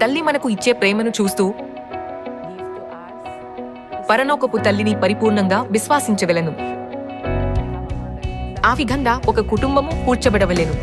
తల్లి మనకు ఇచ్చే ప్రేమను చూస్తూ పరలోకపు తల్లిని పరిపూర్ణంగా విశ్వాసించగలను ఆ విధంగా ఒక కుటుంబము కూర్చబడవలేను.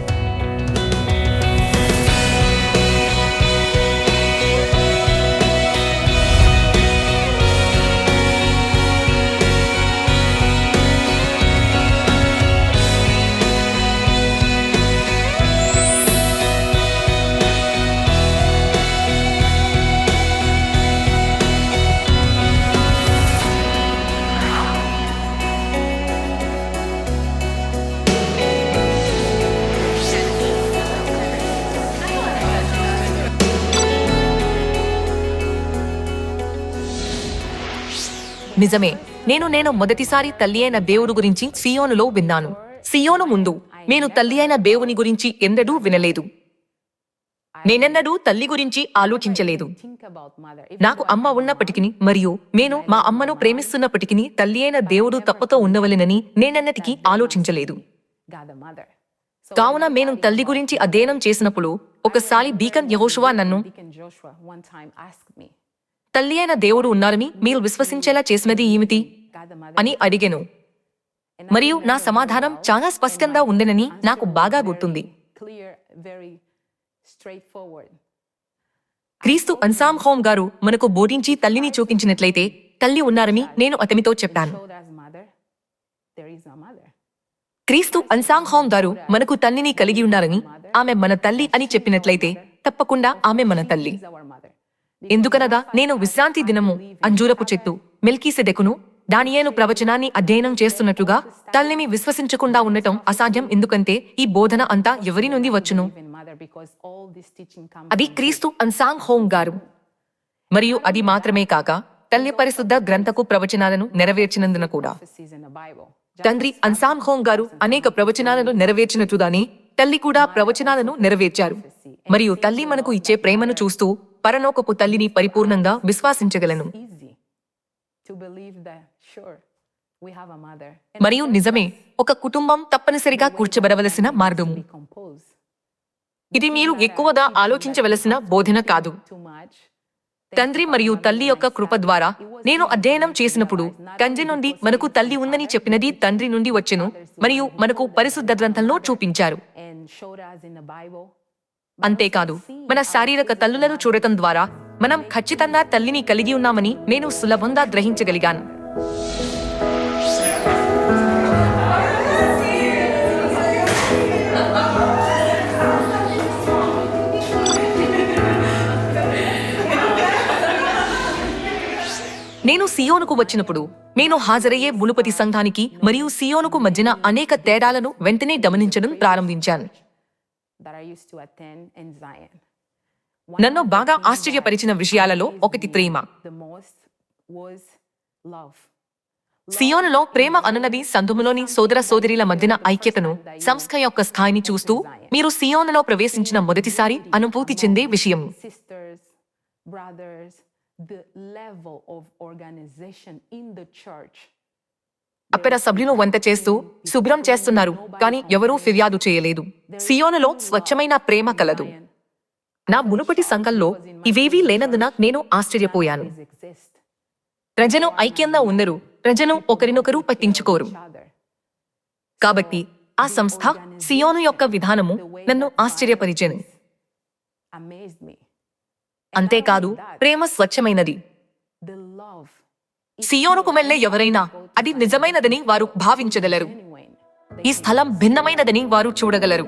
నిజమే నేను నేను మొదటిసారి తల్లి అయిన దేవుడు గురించి సియోనులో విన్నాను. సియోను ముందు నేను తల్లి అయిన దేవుని గురించి ఎందడూ వినలేదు. నేనెన్నడూ తల్లి గురించి ఆలోచించలేదు. నాకు అమ్మ ఉన్నప్పటికీ మరియు నేను మా అమ్మను ప్రేమిస్తున్నప్పటికీ తల్లి అయిన దేవుడు తప్పతో ఉండవలెనని నేనెన్నటికీ ఆలోచించలేదు. కావున నేను తల్లి గురించి అధ్యయనం చేసినప్పుడు ఒకసారి బీకన్ యహోషువా నన్ను తల్లి అయిన దేవుడు ఉన్నారని మీరు విశ్వసించేలా చేసినది ఏమిటి? అని అడిగెను. మరియు నా సమాధానం చాలా స్పష్టంగా ఉందనని నాకు బాగా గుర్తుంది. క్రీస్తు అన్సామ్ హోమ్ గారు మనకు బోధించి తల్లిని చూపించినట్లయితే తల్లి ఉన్నారని నేను అతనితో చెప్పాను. క్రీస్తు అన్సాంగ్ హోమ్ గారు మనకు తల్లిని కలిగి ఉన్నారని ఆమె మన తల్లి అని చెప్పినట్లయితే తప్పకుండా ఆమె మన తల్లి. ఎందుకనగా నేను విశ్రాంతి దినము అంజూరపు చెట్టు మెల్కీసెదెకును దానియేను ప్రవచనాన్ని అధ్యయనం చేస్తున్నట్లుగా తల్లిని విశ్వసించకుండా ఉండటం అసాధ్యం ఎందుకంటే ఈ బోధన అంతా ఎవరి నుండి వచ్చును? అది క్రీస్తు అన్సాంగ్ హోమ్ గారు. మరియు అది మాత్రమే కాక తల్లి పరిశుద్ధ గ్రంథకు ప్రవచనాలను నెరవేర్చినందున కూడా. తండ్రి అన్సాంగ్ హోం గారు అనేక ప్రవచనాలను నెరవేర్చినట్లుగానే తల్లి కూడా ప్రవచనాలను నెరవేర్చారు. మరియు తల్లి మనకు ఇచ్చే ప్రేమను చూస్తూ పరలోకపు తల్లిని పరిపూర్ణంగా విశ్వాసించగలను. మరియు నిజమే ఒక కుటుంబం తప్పనిసరిగా కూర్చబడవలసిన మార్గము. ఇది మీరు ఎక్కువగా ఆలోచించవలసిన బోధన కాదు. తండ్రి మరియు తల్లి యొక్క కృప ద్వారా నేను అధ్యయనం చేసినప్పుడు తండ్రి నుండి మనకు తల్లి ఉందని చెప్పినది తండ్రి నుండి వచ్చెను. మరియు మనకు పరిశుద్ధ గ్రంథంలో చూపించారు. అంతేకాదు మన శారీరక తల్లులను చూడటం ద్వారా మనం ఖచ్చితంగా తల్లిని కలిగి ఉన్నామని నేను సులభంగా గ్రహించగలిగాను. నేను సియోనుకు వచ్చినప్పుడు నేను హాజరయ్యే మునుపతి సంఘానికి మరియు సియోనుకు మధ్యన అనేక తేడాలను వెంటనే గమనించడం ప్రారంభించాను. నన్ను బాగా ఆశ్చర్యపరిచిన విషయాలలో ఒకటి ప్రేమ. సియోనులో ప్రేమ అనున్నది సంఘములోని సోదర సోదరీల మధ్యన ఐక్యతను సంస్థ యొక్క స్థాయిని చూస్తూ మీరు సియోనులో ప్రవేశించిన మొదటిసారి అనుభూతి చెందే విషయం the level of organization in the church. అక్కడ సభ్యులు వంట చేస్తూ శుభ్రం చేస్తున్నారు కానీ ఎవరూ ఫిర్యాదు చేయలేదు. సియోనలో స్వచ్ఛమైన ప్రేమ కలదు. నా మునుపటి సంఘంలో ఇవేవీ లేనందున నేను ఆశ్చర్యపోయాను. These ప్రజలు ఐక్యంగా ఉండరు ప్రజలు ఒకరినొకరు పట్టించుకోరు. కాబట్టి ఆ సంస్థ సియోను యొక్క విధానము నన్ను ఆశ్చర్యపరిచెను. అంతేకాదు ప్రేమ స్వచ్ఛమైనది. సియోనుకు మెల్లే ఎవరైనా అది నిజమైనదని వారు భావించగలరు ఈ స్థలం భిన్నమైనదని వారు చూడగలరు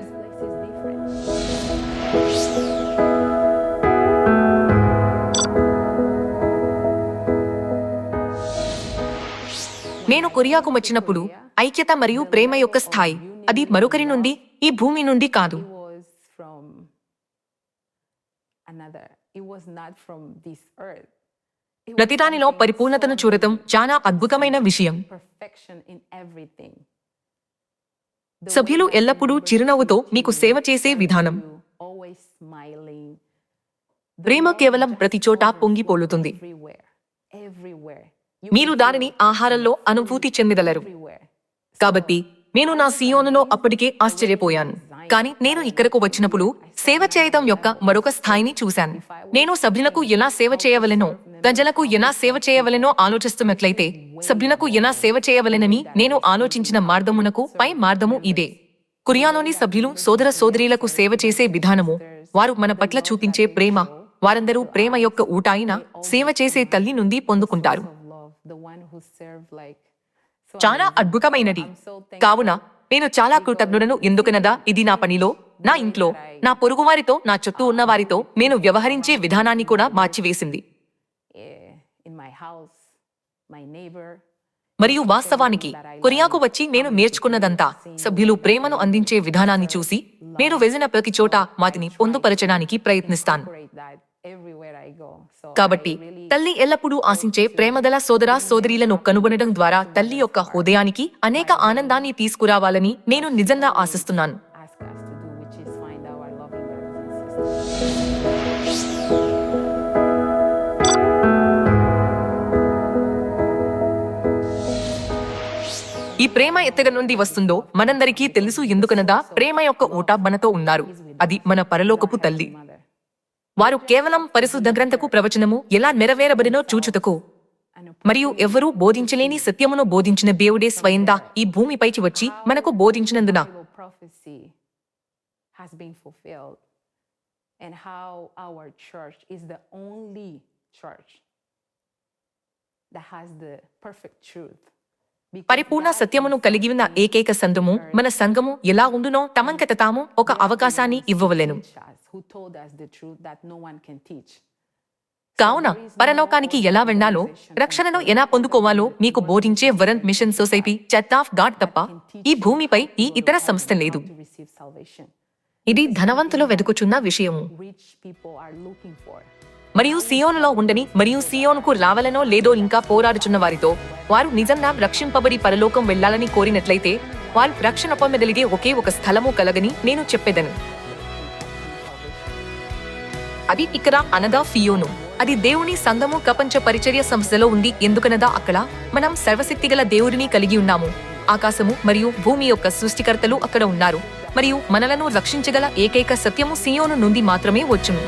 నేను కొరియాకు వచ్చినప్పుడు ఐక్యత మరియు ప్రేమ యొక్క స్థాయి అది మరొకరి నుండి ఈ భూమి నుండి కాదు It was from another. It was not from this earth. ప్రతిదానిలో పరిపూర్ణతను చూడటం చాలా అద్భుతమైన విషయం. సభ్యులు ఎల్లప్పుడూ చిరునవ్వుతో మీకు సేవ చేసే విధానం. ప్రేమ కేవలం ప్రతి చోట పొంగిపోలుతుంది మీరు దానిని ఆహారంలో అనుభూతి చెందగలరు. కాబట్టి నేను నా సియోనులో అప్పటికే ఆశ్చర్యపోయాను. కానీ నేను ఇక్కడకు వచ్చినప్పుడు సేవ చేయడం యొక్క మరొక స్థాయిని చూశాను. నేను సభ్యులకు ఎలా సేవ చేయవలెనో ప్రజలకు ఎలా సేవ చేయవలెనో ఆలోచిస్తున్నట్లయితే సభ్యులకు ఎలా సేవ చేయవలెనని నేను ఆలోచించిన మార్గమునకు పై మార్గము ఇదే. కురియాలోని సభ్యులు సోదర సోదరీలకు సేవ చేసే విధానము వారు మన పట్ల చూపించే ప్రేమ వారందరూ ప్రేమ యొక్క ఊటాయిన సేవ చేసే తల్లి నుండి పొందుకుంటారు. చాలా. అద్భుతమైనది. కావున నేను చాలా కృతజ్ఞుడను ఎందుకనదా? ఇది నా పనిలో నా ఇంట్లో నా పొరుగువారితో నా చుట్టూ ఉన్న వారితో నేను వ్యవహరించే విధానాన్ని కూడా మార్చివేసింది. మరియు వాస్తవానికి కొరియాకు వచ్చి నేను నేర్చుకున్నదంతా సభ్యులు ప్రేమను అందించే విధానాన్ని చూసి నేను వెజిన ప్రతి చోట వాటిని పొందుపరచడానికి ప్రయత్నిస్తాను. కాబట్టి తల్లి ఎల్లప్పుడూ ఆశించే ప్రేమగల సోదర సోదరీలను కనుగొనడం ద్వారా తల్లి యొక్క హృదయానికి అనేక ఆనందాన్ని తీసుకురావాలని నేను నిజంగా ఆశిస్తున్నాను. ఈ ప్రేమ ఎత్తగ నుండి వస్తుందో మనందరికీ తెలుసు ఎందుకనగా ప్రేమ యొక్క ఊట మనతో ఉన్నారు అది మన పరలోకపు తల్లి. వారు కేవలం పరిశుద్ధ గ్రంథకు ప్రవచనము ఎలా నెరవేరబడినో చూచుటకు మరియు ఎవ్వరూ బోధించలేని సత్యమును బోధించిన దేవుడే స్వయందా ఈ భూమిపైకి వచ్చి మనకు బోధించినందున That has the perfect truth. పరిపూర్ణ సత్యమును కలిగి ఉన్న ఏకైక సంఘము మన సంఘము ఎలా ఉండునో తమంకత తాము ఒక అవకాశాన్ని ఇవ్వవలేను. కావున పరలోకానికి ఎలా వెళ్ళాలో రక్షణను ఎలా పొందుకోవాలో మీకు బోధించే Varan mission society church of God తప్ప ఈ భూమిపై ఈ ఇతర సంస్థ లేదు. ఇది ధనవంతులు వెతుకుచున్న విషయము. మరియు సియోనులో ఉండని మరియు సియోనుకు రావాలనో లేదో ఇంకా పోరాడుచున్న వారితో వారు నిజంగా రక్షింపబడి పరలోకం వెళ్ళాలని కోరినట్లయితే వారు రక్షణ పొందగలిగే ఒకే ఒక స్థలము కలగని నేను చెప్పేదను. అది ఇక్కడ అనగా ఫియోను. అది దేవుని సంఘము ప్రపంచ పరిచర్య సంస్థలో ఉంది. ఎందుకనగా అక్కడ మనం సర్వశక్తిగల దేవుడిని కలిగి ఉన్నాము. ఆకాశము మరియు భూమి యొక్క సృష్టికర్తలు అక్కడ ఉన్నారు. మరియు మనలను రక్షించగల ఏకైక సత్యము సియోను నుండి మాత్రమే వచ్చును.